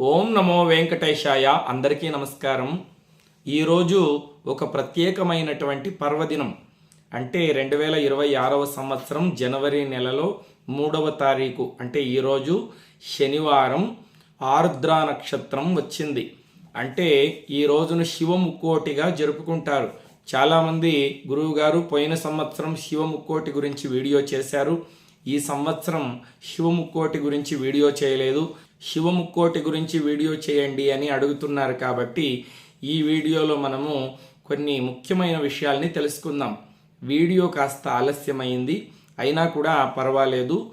ఓం నమో వెంకటేశాయ. అందరికీ నమస్కారం. ఈరోజు ఒక ప్రత్యేకమైనటువంటి పర్వదినం. అంటే రెండు వేల ఇరవై ఆరవ సంవత్సరం జనవరి నెలలో మూడవ తారీఖు. అంటే ఈరోజు శనివారం ఆరుద్ర నక్షత్రం వచ్చింది. అంటే ఈ రోజును శివముక్కోటిగా జరుపుకుంటారు. చాలామంది గురువుగారు పోయిన సంవత్సరం శివముక్కోటి గురించి వీడియో చేశారు. ఈ సంవత్సరం శివముక్కోటి గురించి వీడియో చేయలేదు. శివముక్కోటి గురించి వీడియో చేయండి అని అడుగుతున్నారు కాబట్టి ఈ వీడియోలో మనము కొన్ని ముఖ్యమైన విషయాల్ని తెలుసుకుందాం. వీడియో కాస్త ఆలస్యమైంది అయినా కూడా పర్వాలేదు.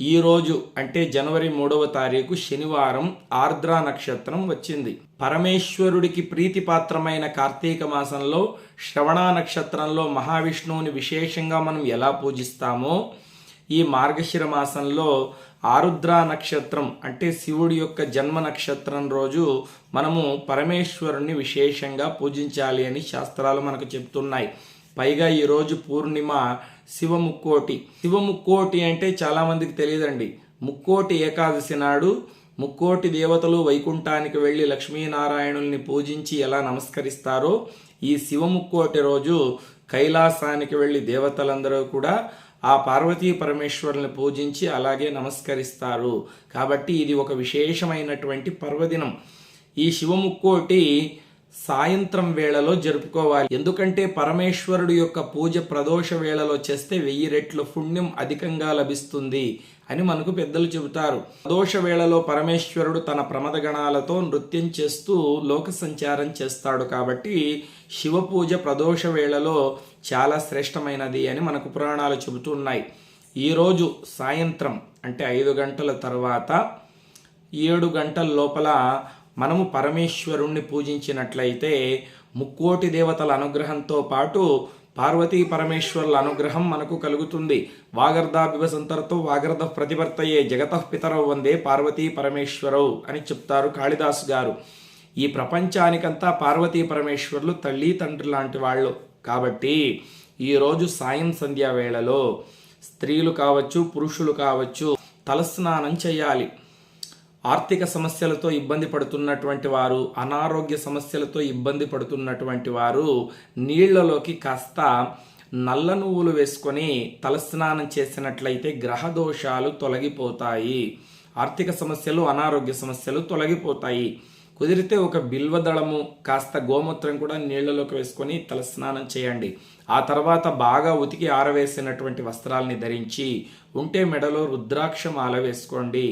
ఈరోజు అంటే జనవరి మూడవ తారీఖు శనివారం ఆర్ద్ర నక్షత్రం వచ్చింది. పరమేశ్వరుడికి ప్రీతిపాత్రమైన కార్తీక మాసంలో శ్రవణ నక్షత్రంలో మహావిష్ణువుని విశేషంగా మనం ఎలా పూజిస్తామో ఈ మార్గశిర మాసంలో ఆరుద్ర నక్షత్రం అంటే శివుడి యొక్క జన్మ నక్షత్రం రోజు మనము పరమేశ్వరుణ్ణి విశేషంగా పూజించాలి అని శాస్త్రాలు మనకు చెప్తున్నాయి. పైగా ఈరోజు పూర్ణిమ శివ ముక్కోటి శివ ముక్కోటి అంటే చాలామందికి తెలియదండి. ముక్కోటి ఏకాదశి నాడు ముక్కోటి దేవతలు వైకుంఠానికి వెళ్ళి లక్ష్మీనారాయణుల్ని పూజించి ఎలా నమస్కరిస్తారో ఈ శివ ముక్కోటి రోజు కైలాసానికి వెళ్ళి దేవతలందరూ కూడా ఆ పార్వతీ పరమేశ్వరుని పూజించి అలాగే నమస్కరిస్తారు. కాబట్టి ఇది ఒక విశేషమైనటువంటి పర్వదినం. ఈ శివముక్కోటి సాయంత్రం వేళలో జరుపుకోవాలి. ఎందుకంటే పరమేశ్వరుడు యొక్క పూజ ప్రదోష వేళలో చేస్తే వెయ్యి రెట్లు పుణ్యం అధికంగా లభిస్తుంది. అని మనకు పెద్దలు చెబుతారు. ప్రదోష వేళలో పరమేశ్వరుడు తన ప్రమద గణాలతో నృత్యం చేస్తూ లోక సంచారం చేస్తాడు కాబట్టి శివ పూజ ప్రదోష వేళలో చాలా శ్రేష్టమైనది అని మనకు పురాణాలు చెబుతున్నాయి ఈరోజు సాయంత్రం అంటే ఐదు గంటల తర్వాత ఏడు గంటల లోపల మనము పరమేశ్వరుణ్ణి పూజించినట్లయితే ముక్కోటి దేవతల అనుగ్రహంతో పాటు పార్వతీ పరమేశ్వరుల అనుగ్రహం మనకు కలుగుతుంది. వాగర్ధాభివసంతరతో వాగర్ధ ప్రతిభర్తయ్యే జగత పితరవు వందే పార్వతీ పరమేశ్వరవు అని చెప్తారు కాళిదాసు గారు. ఈ ప్రపంచానికంతా పార్వతీ పరమేశ్వరులు తల్లి తండ్రి లాంటి వాళ్ళు. కాబట్టి ఈరోజు సాయం సంధ్యా వేళలో స్త్రీలు కావచ్చు పురుషులు కావచ్చు తలస్నానం చేయాలి. ఆర్థిక సమస్యలతో ఇబ్బంది పడుతున్నటువంటి వారు అనారోగ్య సమస్యలతో ఇబ్బంది పడుతున్నటువంటి వారు నీళ్ళలోకి కాస్త నల్ల నువ్వులు వేసుకొని తలస్నానం చేసినట్లయితే గ్రహ దోషాలు తొలగిపోతాయి. ఆర్థిక సమస్యలు అనారోగ్య సమస్యలు తొలగిపోతాయి. కుదిరితే ఒక బిల్వదళము కాస్త గోమూత్రం కూడా నీళ్ళలోకి వేసుకొని తలస్నానం చేయండి. ఆ తర్వాత బాగా ఉతికి ఆరవేసినటువంటి వస్త్రాల్ని ధరించి ఉంటే మెడలో రుద్రాక్ష మాల వేసుకోండి.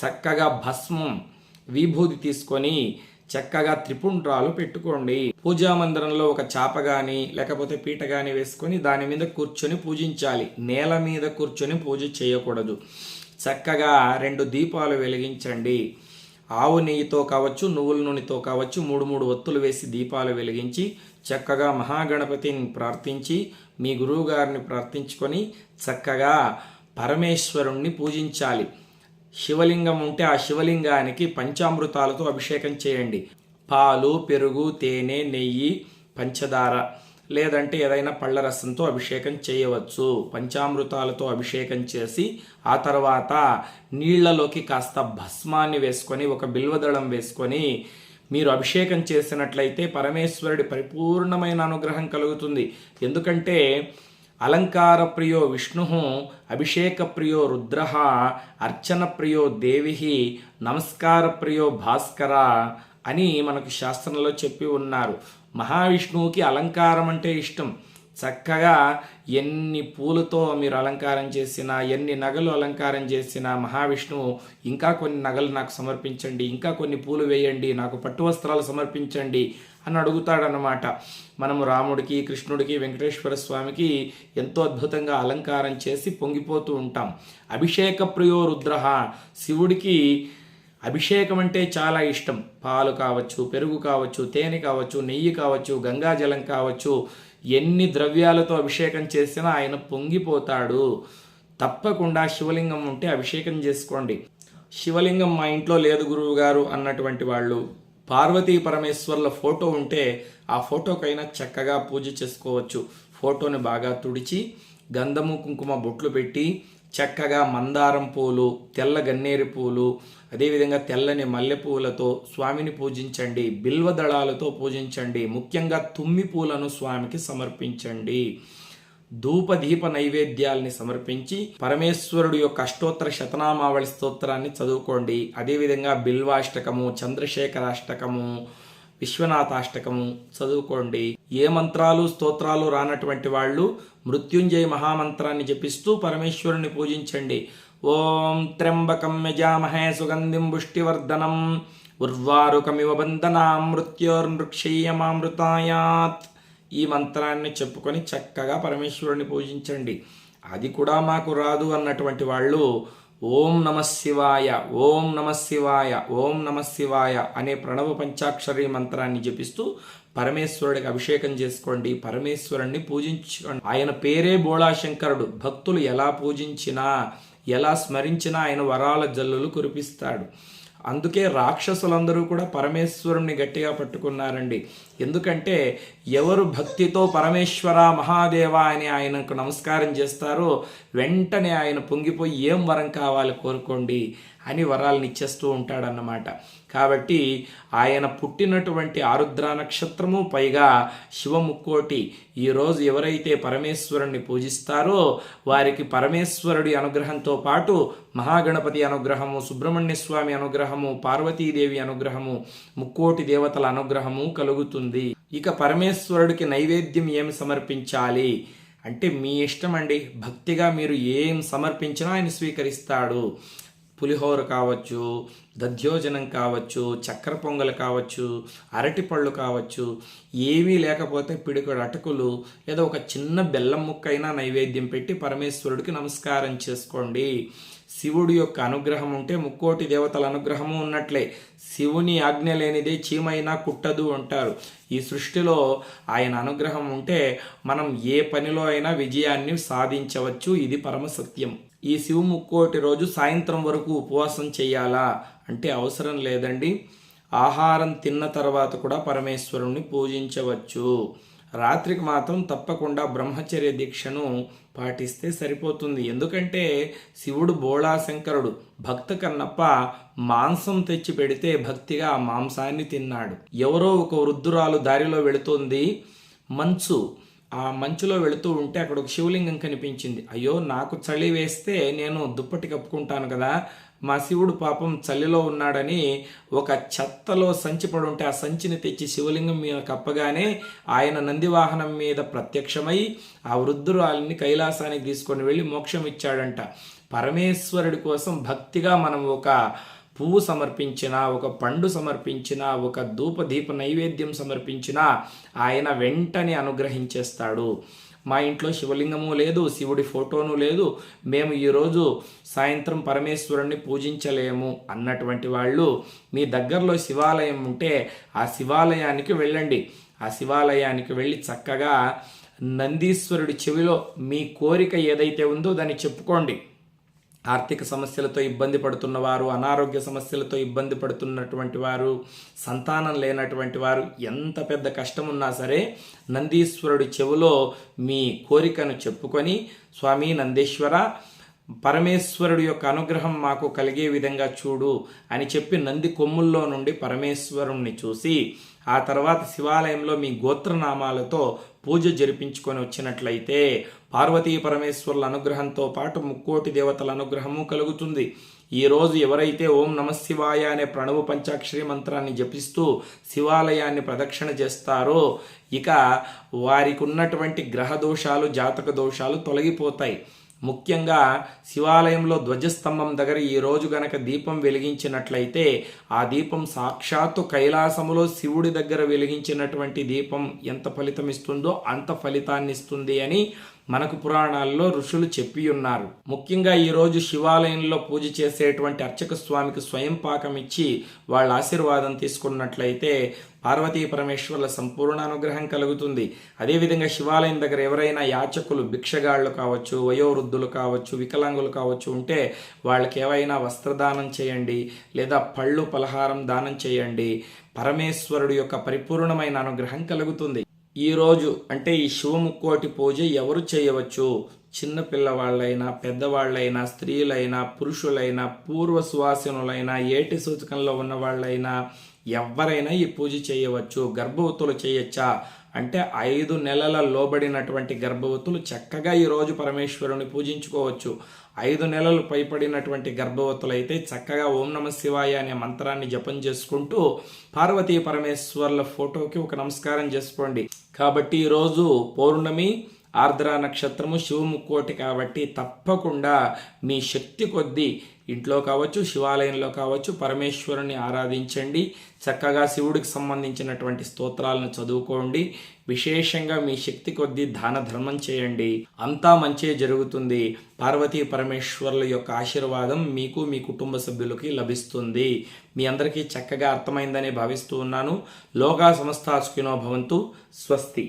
చక్కగా భస్మం విభూతి తీసుకొని చక్కగా త్రిపుండ్రాలు పెట్టుకోండి. పూజా మందిరంలో ఒక చాప గాని లేకపోతే పీట గాని వేసుకొని దాని మీద కూర్చొని పూజించాలి. నేల మీద కూర్చొని పూజ చేయకూడదు. చక్కగా రెండు దీపాలు వెలిగించండి. ఆవు నెయ్యితో కావచ్చు నువ్వుల నూనెతో కావచ్చు మూడు మూడు ఒత్తులు వేసి దీపాలు వెలిగించి చక్కగా మహాగణపతిని ప్రార్థించి మీ గురువు గారిని ప్రార్థించుకొని చక్కగా పరమేశ్వరుణ్ణి పూజించాలి. శివలింగం ఉంటే ఆ శివలింగానికి పంచామృతాలతో అభిషేకం చేయండి. పాలు పెరుగు తేనె నెయ్యి పంచదార లేదంటే ఏదైనా పళ్ళ రసంతో అభిషేకం చేయవచ్చు. పంచామృతాలతో అభిషేకం చేసి ఆ తర్వాత నీళ్ళలోకి కాస్త భస్మాన్ని వేసుకొని ఒక బిల్వదళం వేసుకొని మీరు అభిషేకం చేసినట్లయితే పరమేశ్వరుడి పరిపూర్ణమైన అనుగ్రహం కలుగుతుంది. ఎందుకంటే అలంకార ప్రియో విష్ణు అభిషేక ప్రియో రుద్ర అర్చన ప్రియో దేవి నమస్కార ప్రియో భాస్కర అని మనకు శాస్త్రంలో చెప్పి ఉన్నారు. మహావిష్ణువుకి అలంకారం అంటే ఇష్టం. చక్కగా ఎన్ని పూలతో మీరు అలంకారం చేసినా ఎన్ని నగలు అలంకారం చేసినా మహావిష్ణువు ఇంకా కొన్ని నగలు నాకు సమర్పించండి ఇంకా కొన్ని పూలు వేయండి నాకు పట్టు వస్త్రాలు సమర్పించండి అని అడుగుతాడనమాట మనము రాముడికి కృష్ణుడికి వెంకటేశ్వర స్వామికి ఎంతో అద్భుతంగా అలంకారం చేసి పొంగిపోతూ ఉంటాం. అభిషేక ప్రియో రుద్రహ శివుడికి అభిషేకం అంటే చాలా ఇష్టం. పాలు కావచ్చు పెరుగు కావచ్చు తేనె కావచ్చు నెయ్యి కావచ్చు గంగాజలం కావచ్చు ఎన్ని ద్రవ్యాలతో అభిషేకం చేసినా ఆయన పొంగిపోతాడు. తప్పకుండా శివలింగం ఉంటే అభిషేకం చేసుకోండి. శివలింగం మా ఇంట్లో లేదు గురువు గారు అన్నటువంటి వాళ్ళు. పార్వతీ పరమేశ్వర్ల ఫోటో ఉంటే ఆ ఫోటోకైనా చక్కగా పూజ చేసుకోవచ్చు. ఫోటోని బాగా తుడిచి గంధము కుంకుమ బొట్లు పెట్టి చక్కగా మందారం పూలు తెల్ల గన్నేరు పూలు అదేవిధంగా తెల్లని మల్లెపూలతో స్వామిని పూజించండి బిల్వ దళాలతో పూజించండి ముఖ్యంగా తుమ్మి పూలను స్వామికి సమర్పించండి. ధూప దీప నైవేద్యాల్ని సమర్పించి పరమేశ్వరుడు యొక్క అష్టోత్తర శతనామావళి స్తోత్రాన్ని చదువుకోండి. అదేవిధంగా బిల్వాష్టకము చంద్రశేఖరాష్టకము విశ్వనాథాష్టకము చదువుకోండి. ఏ మంత్రాలు స్తోత్రాలు రానటువంటి వాళ్ళు మృత్యుంజయ మహామంత్రాన్ని జపిస్తూ పరమేశ్వరుని పూజించండి. ఓం త్ర్యంబకం యజామహే సుగంధిం పుష్టివర్ధనం. ఉర్వారుకమివ బంధనా మృత్యోర్మృక్షీయమామృతాయాత్ ఈ మంత్రాన్ని చెప్పుకొని చక్కగా పరమేశ్వరుని పూజించండి. అది కూడా మాకు రాదు అన్నటువంటి వాళ్ళు ఓం నమ శివాయ ఓం నమ శివాయ ఓం నమ శివాయ అనే ప్రణవ పంచాక్షరి మంత్రాన్ని జపిస్తూ పరమేశ్వరుడికి అభిషేకం చేసుకోండి. పరమేశ్వరుణ్ణి పూజించుకోండి. ఆయన పేరే బోళాశంకరుడు. భక్తులు ఎలా పూజించినా ఎలా స్మరించినా ఆయన వరాల జల్లులు కురిపిస్తాడు. అందుకే రాక్షసులందరూ కూడా పరమేశ్వరుణ్ణి గట్టిగా పట్టుకున్నారండి. ఎందుకంటే ఎవరు భక్తితో పరమేశ్వర మహాదేవ అని ఆయనకు నమస్కారం చేస్తారో వెంటనే ఆయన పొంగిపోయి ఏం వరం కావాలి కోరుకోండి. అని వరాలను ఇచ్చేస్తూ ఉంటాడన్నమాట. కాబట్టి ఆయన పుట్టినటువంటి ఆరుద్ర నక్షత్రము పైగా శివముక్కోటి. ఈరోజు ఎవరైతే పరమేశ్వరుణ్ణి పూజిస్తారో వారికి పరమేశ్వరుడి అనుగ్రహంతో పాటు మహాగణపతి అనుగ్రహము సుబ్రహ్మణ్య స్వామి అనుగ్రహము పార్వతీదేవి అనుగ్రహము ముక్కోటి దేవతల అనుగ్రహము కలుగుతుంది. ఇక పరమేశ్వరుడికి నైవేద్యం ఏమి సమర్పించాలి? అంటే మీ ఇష్టం అండి భక్తిగా మీరు ఏం సమర్పించినా ఆయన స్వీకరిస్తాడు. పులిహోర కావచ్చు దధ్యోజనం కావచ్చు చక్కెర పొంగలు కావచ్చు అరటిపళ్ళు కావచ్చు ఏమీ లేకపోతే పిడికడు అటుకులు లేదా ఒక చిన్న బెల్లం ముక్కైనా నైవేద్యం పెట్టి పరమేశ్వరుడికి నమస్కారం చేసుకోండి. శివుడి యొక్క అనుగ్రహం ఉంటే ముక్కోటి దేవతల అనుగ్రహము ఉన్నట్లే. శివుని ఆజ్ఞ లేనిదే చీమైనా కుట్టదు అంటారు. ఈ సృష్టిలో ఆయన అనుగ్రహం ఉంటే మనం ఏ పనిలో అయినా విజయాన్ని సాధించవచ్చు. ఇది పరమ సత్యం. ఈ శివు ముక్కోటి రోజు సాయంత్రం వరకు ఉపవాసం చేయాలా? అంటే అవసరం లేదండి. ఆహారం తిన్న తర్వాత కూడా పరమేశ్వరుణ్ణి పూజించవచ్చు. రాత్రికి మాత్రం తప్పకుండా బ్రహ్మచర్య దీక్షను పాటిస్తే సరిపోతుంది. ఎందుకంటే శివుడు బోళాశంకరుడు భక్త కన్నప్ప మాంసం తెచ్చి పెడితే భక్తిగా ఆ మాంసాన్ని తిన్నాడు. ఎవరో ఒక వృద్ధురాలు దారిలో వెళుతోంది. మంచు ఆ మంచులో వెళుతూ ఉంటే అక్కడ ఒక శివలింగం కనిపించింది. అయ్యో నాకు చలి వేస్తే నేను దుప్పటి కప్పుకుంటాను కదా. మా శివుడు పాపం చలిలో ఉన్నాడని ఒక చెత్తలో సంచి పడుంటే ఆ సంచిని తెచ్చి శివలింగం మీద కప్పగానే ఆయన నందివాహనం మీద ప్రత్యక్షమై ఆ వృద్ధురాలిని కైలాసానికి తీసుకొని వెళ్ళి మోక్షం ఇచ్చాడంట. పరమేశ్వరుడి కోసం భక్తిగా మనం ఒక పువ్వు సమర్పించిన ఒక పండు సమర్పించిన ఒక ధూప దీప నైవేద్యం సమర్పించిన ఆయన వెంటనే అనుగ్రహించేస్తాడు. మా ఇంట్లో శివలింగము లేదు శివుడి ఫోటోను లేదు. మేము ఈరోజు సాయంత్రం పరమేశ్వరుణ్ణి పూజించలేము అన్నటువంటి వాళ్ళు మీ దగ్గరలో శివాలయం ఉంటే ఆ శివాలయానికి వెళ్ళండి. ఆ శివాలయానికి వెళ్ళి చక్కగా నందీశ్వరుడి చెవిలో మీ కోరిక ఏదైతే ఉందో దాన్ని చెప్పుకోండి. ఆర్థిక సమస్యలతో ఇబ్బంది పడుతున్న వారు అనారోగ్య సమస్యలతో ఇబ్బంది పడుతున్నటువంటి వారు సంతానం లేనటువంటి వారు ఎంత పెద్ద కష్టం ఉన్నా సరే నందీశ్వరుడి చెవులో మీ కోరికను చెప్పుకొని స్వామి నందీశ్వర పరమేశ్వరుడు యొక్క అనుగ్రహం మాకు కలిగే విధంగా చూడు అని చెప్పి నంది కొమ్ముల్లో నుండి పరమేశ్వరుణ్ణి చూసి ఆ తర్వాత శివాలయంలో మీ గోత్రనామాలతో పూజ జరిపించుకొని వచ్చినట్లయితే పార్వతీ పరమేశ్వరుల అనుగ్రహంతో పాటు ముక్కోటి దేవతల అనుగ్రహము కలుగుతుంది. ఈరోజు ఎవరైతే ఓం నమ శివాయ అనే ప్రణవ పంచాక్షరి మంత్రాన్ని జపిస్తూ శివాలయాన్ని ప్రదక్షిణ చేస్తారో ఇక వారికి ఉన్నటువంటి గ్రహ దోషాలు జాతక దోషాలు తొలగిపోతాయి. ముఖ్యంగా శివాలయంలో ధ్వజస్తంభం దగ్గర ఈ రోజు గనక దీపం వెలిగించినట్లయితే ఆ దీపం సాక్షాత్తు కైలాసములో శివుడి దగ్గర వెలిగించినటువంటి దీపం ఎంత ఫలితం ఇస్తుందో అంత ఫలితాన్ని ఇస్తుంది అని మనకు పురాణాల్లో ఋషులు చెప్పి ఉన్నారు. ముఖ్యంగా ఈరోజు శివాలయంలో పూజ చేసేటువంటి అర్చక స్వామికి స్వయం పాకం ఇచ్చి వాళ్ళ ఆశీర్వాదం తీసుకున్నట్లయితే పార్వతీ పరమేశ్వర్ల సంపూర్ణ అనుగ్రహం కలుగుతుంది. అదేవిధంగా శివాలయం దగ్గర ఎవరైనా యాచకులు భిక్షగాళ్ళు కావచ్చు వయోవృద్ధులు కావచ్చు వికలాంగులు కావచ్చు ఉంటే వాళ్ళకి ఏవైనా వస్త్రదానం చేయండి లేదా పళ్ళు పలహారం దానం చేయండి. పరమేశ్వరుడు యొక్క పరిపూర్ణమైన అనుగ్రహం కలుగుతుంది. ఈరోజు అంటే ఈ శివముక్కోటి పూజ ఎవరు చేయవచ్చు? చిన్న పిల్లవాళ్ళైనా పెద్దవాళ్ళైనా స్త్రీలైనా పురుషులైనా పూర్వ సువాసనులైనా ఏటి సూచకంలో ఉన్న వాళ్ళైనా ఎవరైనా ఈ పూజ చేయవచ్చు గర్భవతులు చేయొచ్చా? అంటే ఐదు నెలల లోబడినటువంటి గర్భవతులు చక్కగా ఈరోజు పరమేశ్వరుని పూజించుకోవచ్చు. ఐదు నెలలు పైపడినటువంటి గర్భవతులైతే చక్కగా ఓం నమ శివాయ అనే మంత్రాన్ని జపం చేసుకుంటూ పార్వతీ పరమేశ్వర్ల ఫోటోకి ఒక నమస్కారం చేసుకోండి. కాబట్టి ఈరోజు పౌర్ణమి ఆర్ద్ర నక్షత్రము శివముక్కోటి కాబట్టి తప్పకుండా మీ శక్తి కొద్దీ ఇంట్లో కావచ్చు శివాలయంలో కావచ్చు పరమేశ్వరుని ఆరాధించండి. చక్కగా శివుడికి సంబంధించినటువంటి స్తోత్రాలను చదువుకోండి. విశేషంగా మీ శక్తి కొద్దీ దాన ధర్మం చేయండి. అంతా మంచే జరుగుతుంది. పార్వతీ పరమేశ్వరుల యొక్క ఆశీర్వాదం మీకు మీ కుటుంబ సభ్యులకి లభిస్తుంది. మీ అందరికీ చక్కగా అర్థమైందని భావిస్తూ ఉన్నాను. లోగా సంస్థ భవంతు. స్వస్తి.